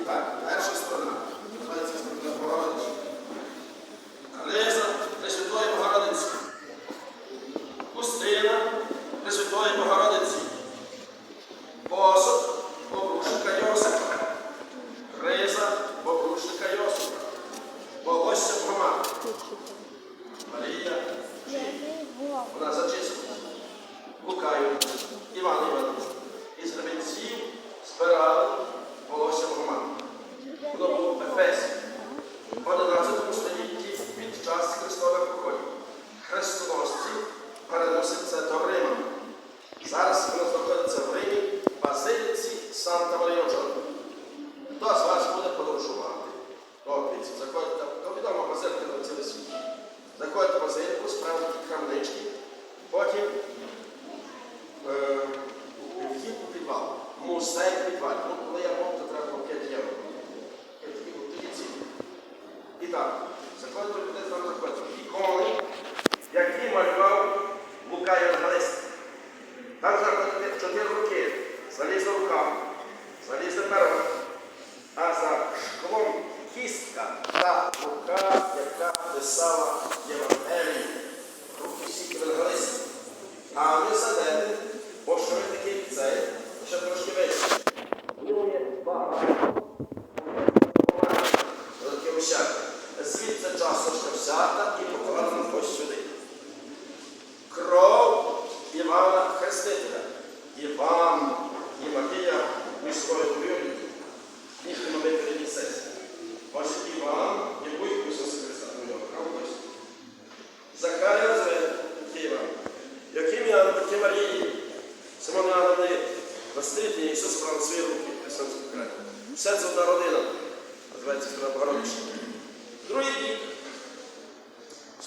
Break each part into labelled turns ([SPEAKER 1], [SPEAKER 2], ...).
[SPEAKER 1] І так, перша сторона, називається сторона. consegue, ele vai.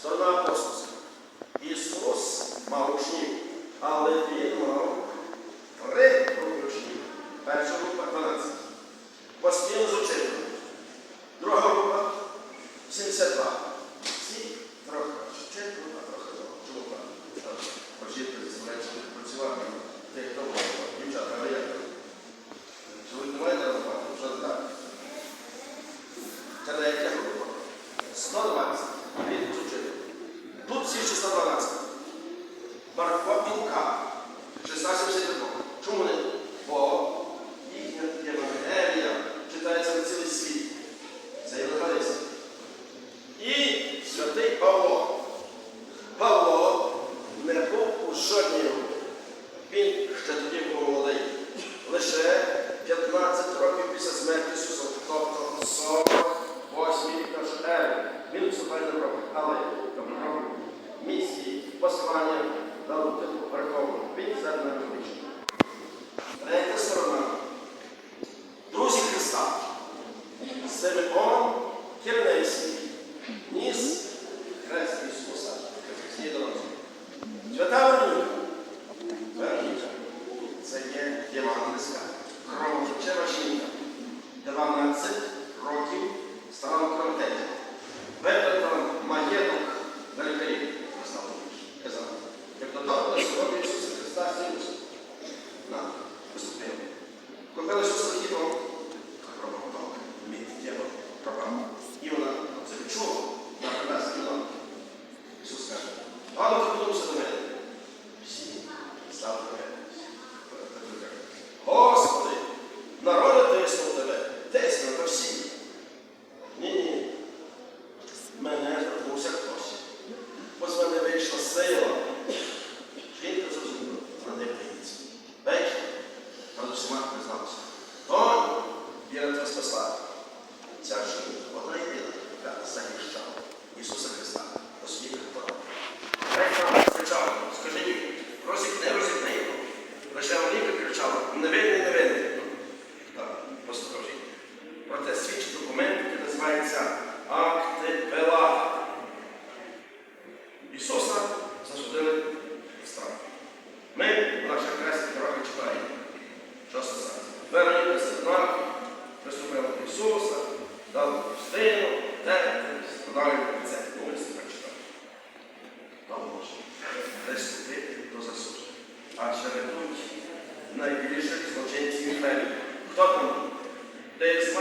[SPEAKER 1] சொன்னா a szeregując najbliższych złoczyńców Meli. Kto to? To jest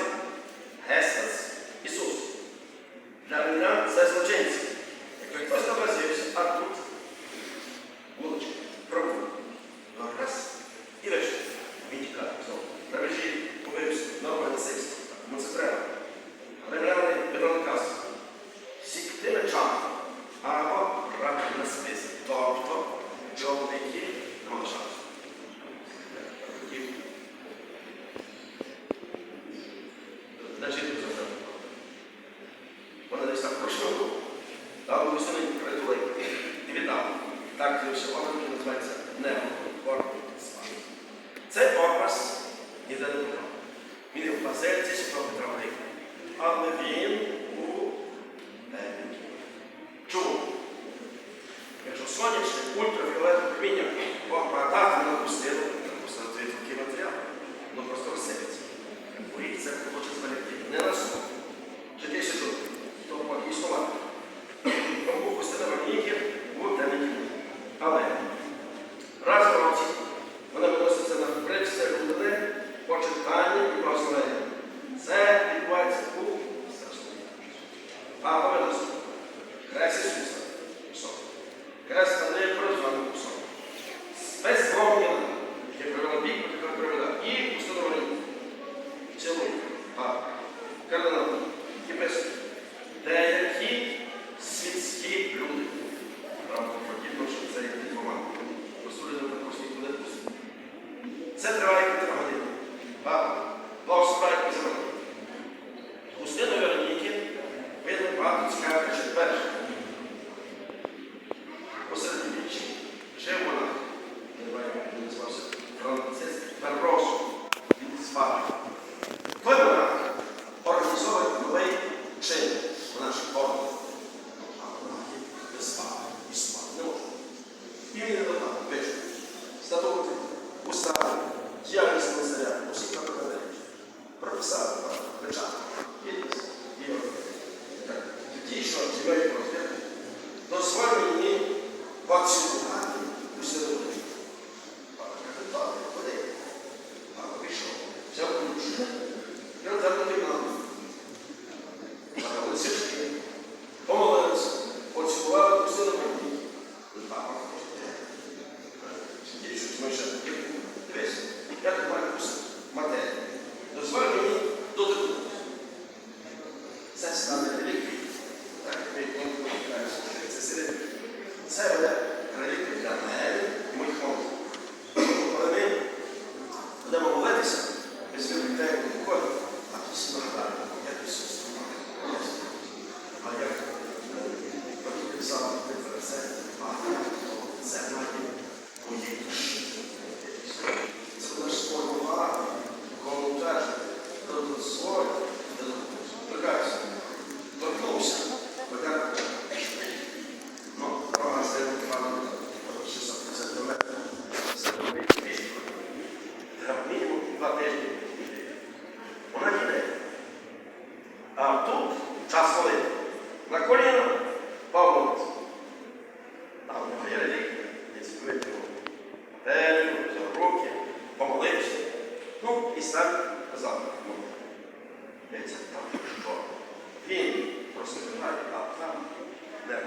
[SPEAKER 1] Він просив грати, а там де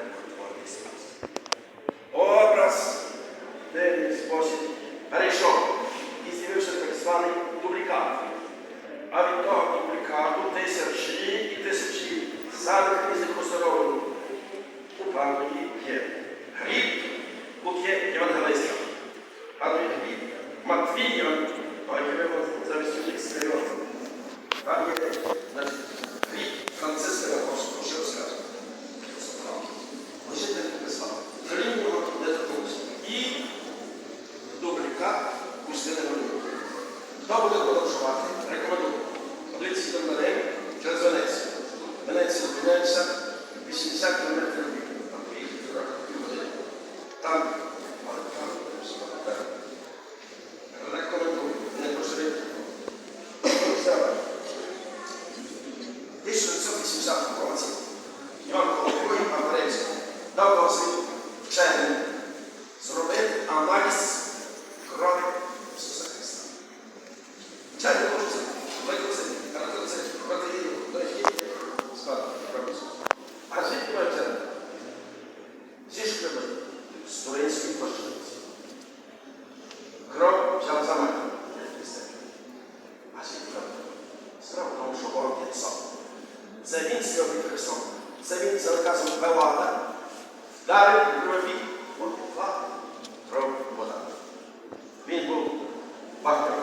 [SPEAKER 1] ще зробити аналіз. Бахтер.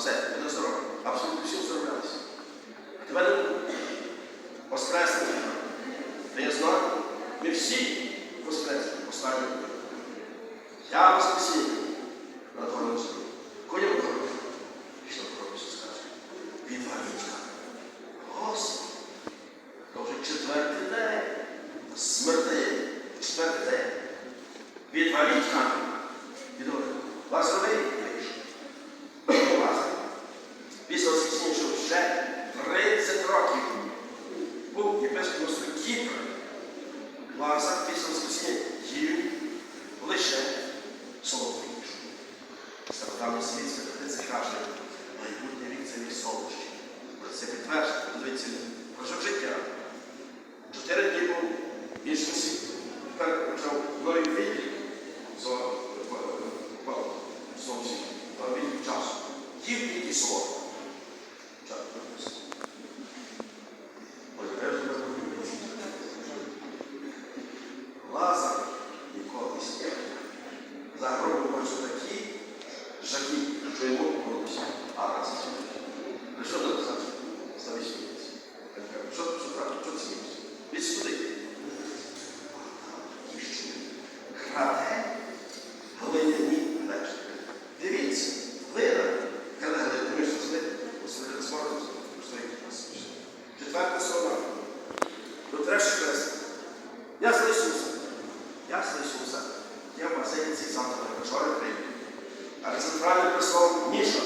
[SPEAKER 1] Cos'è? в базиліці завтра на вчора прийду. Але центральний престол ніша.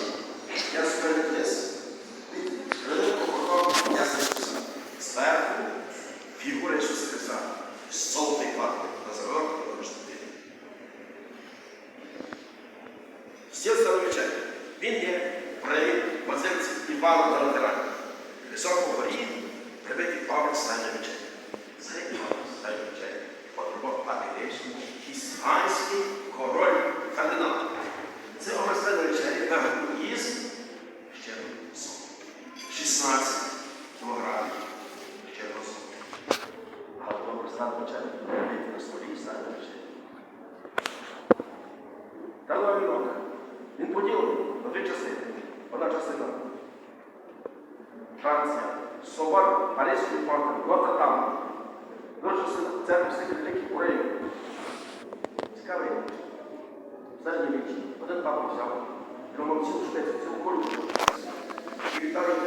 [SPEAKER 1] everybody